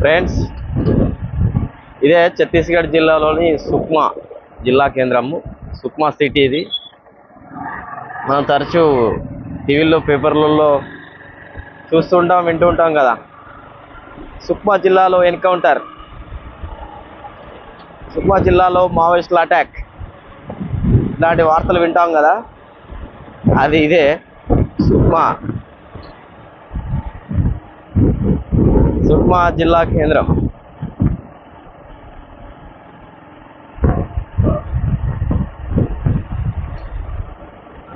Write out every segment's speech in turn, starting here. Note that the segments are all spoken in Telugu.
ఫ్రెండ్స్ ఇదే ఛత్తీస్గఢ్ జిల్లాలోని సుక్మా జిల్లా కేంద్రము సుక్మా సిటీ ఇది. మనం తరచూ టీవీల్లో పేపర్లలో చూస్తుంటాం వింటూ ఉంటాం కదా. సుక్మా జిల్లాలో ఎన్కౌంటర్. సుక్మా జిల్లాలో మావోయిస్టుల అటాక్. ఇలాంటి వార్తలు వింటాం కదా. అది ఇదే సుక్మా. సుక్మా జిల్లా కేంద్రం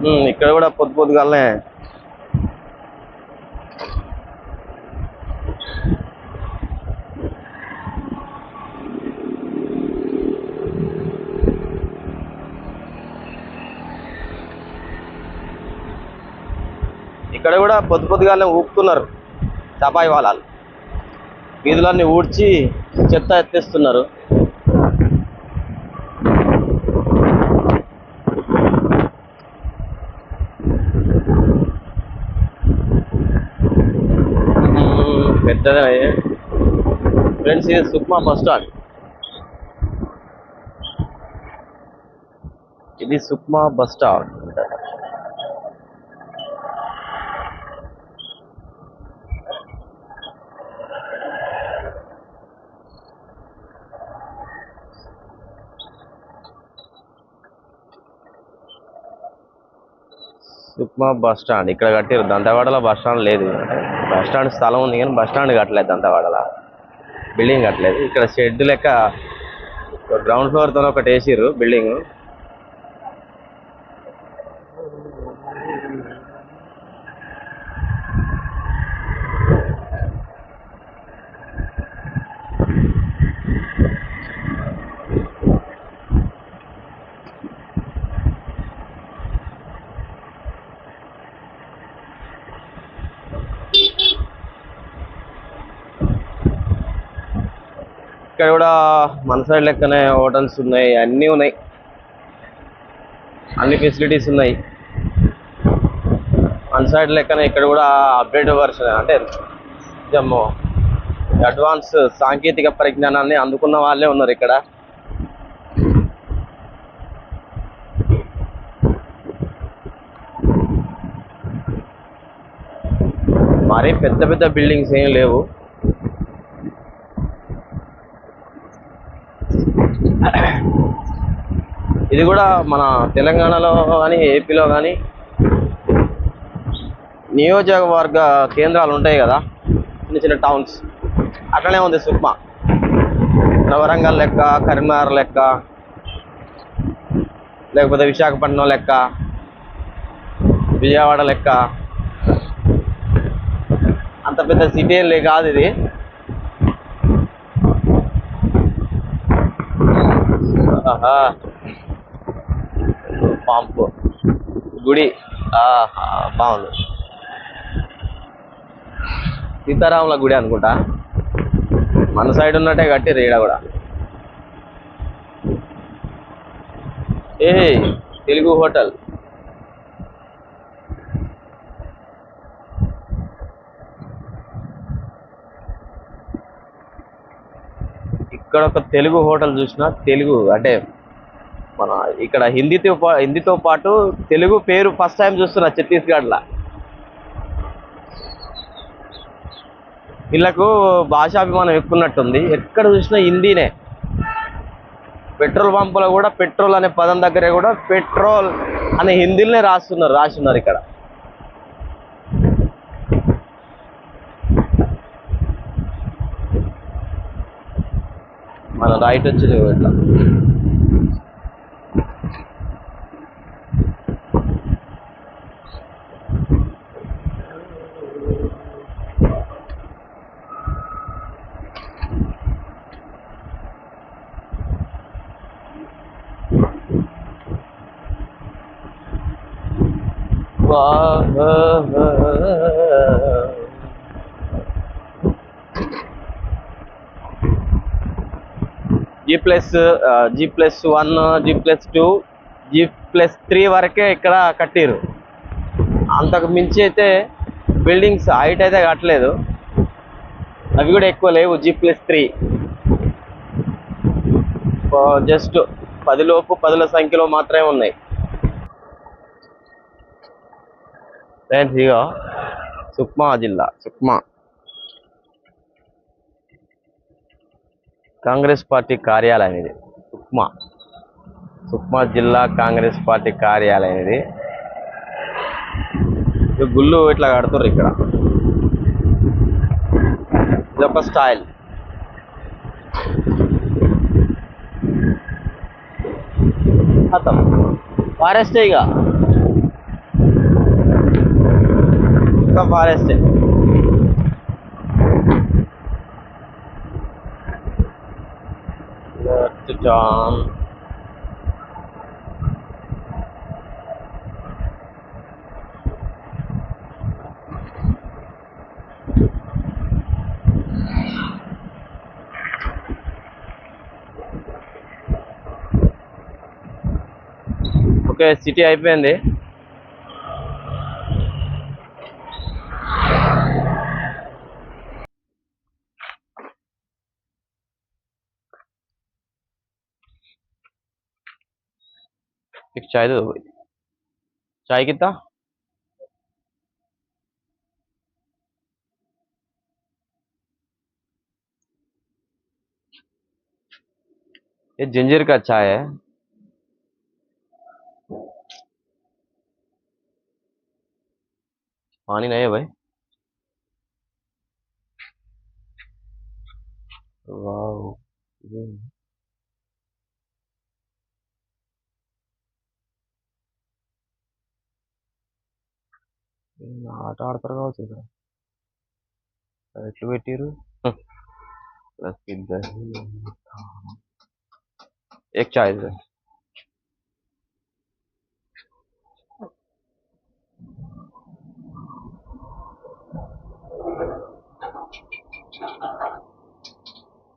ఉమ్, ఇక్కడ కూడా పొద్దు పొద్దుగాలనే ఇక్కడ కూడా పొద్దు పొద్దుగాలనే ఊపుతున్నారు చపాయి వాళ్ళాలు వీధులన్నీ ఊడ్చి చెత్త ఎత్తేస్తున్నారు. పెద్దదే ఫ్రెండ్స్ ఇది సుక్మా బస్ స్టాండ్. ఇది Sukma bus stand. Sukma bus stand. ఇక్కడ కట్టారు దంతవాడలో బస్ స్టాండ్ లేదు. బస్ స్టాండ్ స్థలం ఉంది కానీ బస్ స్టాండ్ కట్టలేదు దంతవాడలో. బిల్డింగ్ కట్టలేదు. ఇక్కడ షెడ్ లెక్క గ్రౌండ్ ఫ్లోర్తో ఒకటి వేసిర్రు బిల్డింగ్. ఇక్కడ కూడా మన సైడ్ లెక్కనే హోటల్స్ ఉన్నాయి అన్నీ ఉన్నాయి. అన్ని ఫెసిలిటీస్ ఉన్నాయి. మన సైడ్ లెక్కనే ఇక్కడ కూడా అప్డేట్ వర్షన్ అంటే కొంచెం అడ్వాన్స్ సాంకేతిక పరిజ్ఞానాన్ని అందుకున్న వాళ్ళే ఉన్నారు ఇక్కడ. మరీ పెద్ద పెద్ద బిల్డింగ్స్ ఏం లేవు. ఇది కూడా మన తెలంగాణలో కానీ ఏపీలో కానీ నియోజకవర్గ కేంద్రాలు ఉంటాయి కదా చిన్న చిన్న టౌన్స్ అట్లనే ఉంది సుక్మా. నవరంగల్ వరంగల్ లెక్క కరీంనగర్ లెక్క లేకపోతే విశాఖపట్నం లెక్క విజయవాడ లెక్క. అంత పెద్ద సిటీ లే కాదు ఇది. ఆహా. పంపు. గుడి ఆహా బాగుంది. సీతారాముల గుడి అనుకుంటా. మన సైడ్ ఉన్నట్టే కట్టి రేడ కూడా. ఏ తెలుగు హోటల్. ఇక్కడ ఒక తెలుగు హోటల్ చూసిన తెలుగు అంటే మన ఇక్కడ హిందీతో హిందీతో పాటు తెలుగు పేరు ఫస్ట్ టైం చూస్తున్నా ఛత్తీస్గఢ్లో. వీళ్ళకు భాషాభిమానం ఎక్కున్నట్టుంది ఎక్కడ చూసినా హిందీనే. పెట్రోల్ పంపులో కూడా పెట్రోల్ అనే పదం దగ్గరే కూడా పెట్రోల్ అనే హిందీలోనే రాస్తున్నారు రాస్తున్నారు ఇక్కడ. మన రైట్ వచ్చింది ఇట్లా. G plus G plus one G plus two G plus three వరకే ఇక్కడ కట్టిరు. అంతకు మించి అయితే బిల్డింగ్స్ హైట్ అయితే కట్టలేదు. అవి కూడా ఎక్కువ లేవు జీ ప్లస్ త్రీ జస్ట్ పదిలోపు పదుల సంఖ్యలో మాత్రమే ఉన్నాయి. ఫ్రెండ్స్ ఇక సుక్మా జిల్లా సుక్మా. కాంగ్రెస్ పార్టీ కార్యాలయం ఇది సుక్మా. సుక్మా జిల్లా కాంగ్రెస్ పార్టీ కార్యాలయం ఇది. గుళ్ళు ఇట్లా కడుతుర్రు ఇక్కడ. ఇదొక ఒక స్టైల్. ఖతం ఫారెస్ట్ ఇక మొత్తం ఫారెస్ట్ జాన్ ఓకే సిటీ అయిపోయింది चाय दे दो भाई। चाय कितना? ये जिंजर का चाय है। पानी नहीं है भाई। वाह ఆట ఆడతారు కావచ్చు ఇక్కడ ఎట్లు పెట్టిరు ప్లస్ एक चाय दे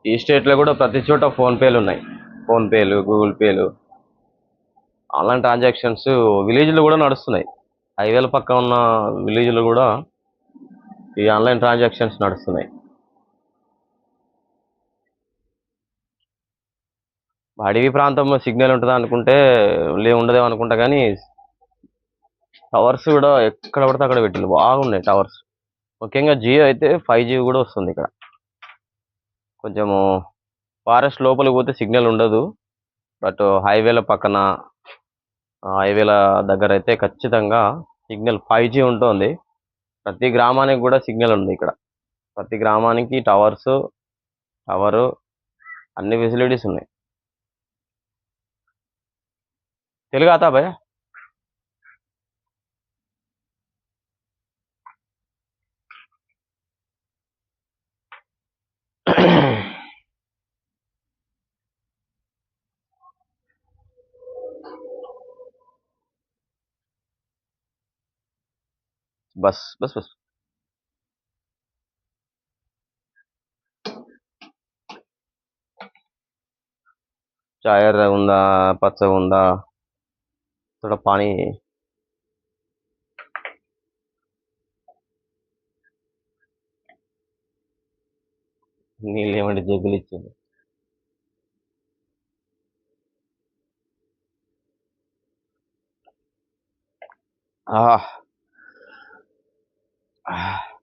ఈ స్టేట్లో కూడా ప్రతి చోట ఫోన్ పేలు ఉన్నాయి ఫోన్ పేలు గూగుల్ పేలు ఆన్లైన్ ట్రాన్సాక్షన్స్ విలేజ్లో కూడా నడుస్తున్నాయి హైవేల పక్క ఉన్న విలేజ్లో కూడా ఈ ఆన్లైన్ ట్రాన్సాక్షన్స్ నడుస్తున్నాయి. అడవి ప్రాంతంలో సిగ్నల్ ఉంటుందా అనుకుంటే లే ఉండదేమో అనుకుంటా కానీ టవర్స్ కూడా ఎక్కడ పడితే అక్కడ పెట్టింది. బాగున్నాయి టవర్స్. ముఖ్యంగా జియో అయితే ఫైవ్ జీ కూడా వస్తుంది ఇక్కడ. కొంచెము ఫారెస్ట్ లోపలికి పోతే సిగ్నల్ ఉండదు. బట్ హైవేల పక్కన హైవేల దగ్గర అయితే ఖచ్చితంగా సిగ్నల్ ఫైవ్ జీ ఉంటుంది. ప్రతి గ్రామానికి కూడా సిగ్నల్ ఉంది ఇక్కడ. ప్రతి గ్రామానికి టవర్స్ టవరు అన్ని ఫెసిలిటీస్ ఉన్నాయి. తెలుగు ఆతా बस बस बस చాయ్ ఎర్రగా ఉందా పచ్చగా ఉందా थोड़ा पानी నీళ్ళు ఏమంటే జగ్గులు ఇచ్చింది ఆహ్ ఆహ్